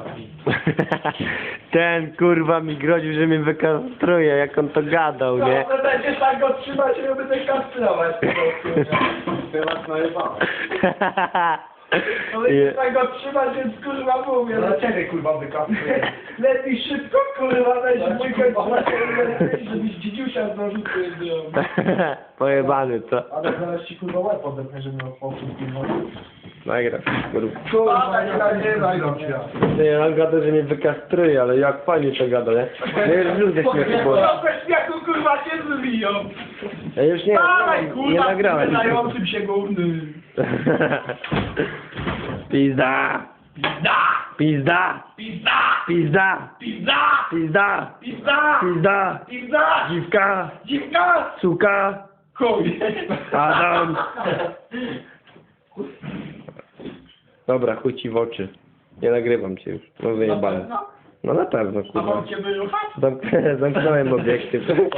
Ten kurwa mi groził, że mnie wykastruje, jak on to gadał, nie? No, będziesz tak go trzymać, ja będę kastrować. po prostu, nie? Teraz najebałem. No będziesz tak go trzymać, więc kurwa mówię. No no, ciebie kurwa wykapuję. Lepiej szybko kurwa weź ci, mój kurwa, żebyś dziedziusia zdążył tu zrobił. Pojebany, co? Ale zaraz ci kurwa łeb odepnę, żeby miał spokój pilnować. Nagra, kurwa. Nie, nie znajdą cię. Nie, on gada, że mnie wykastruje, ale jak fajnie to gada, nie? Ja już ze śmiechu, bo... Kurwa cię zbiją. Ja już nie, Dawaj nie, nie kurwa, nagrałem. wydającym się górny. Pizda! Pizda! Pizda! Pizda! Pizda! Pizda! Pizda! Pizda! Pizda! Pizda! Dziwka! Dziwka! Suka! Chuj! Adam! Dobra, chuj ci w oczy. Nie nagrywam cię już. No wyjebane. No na pewno, A kurwa. mam cię wyruchać? Zamk- Zamknąłem obiektyw.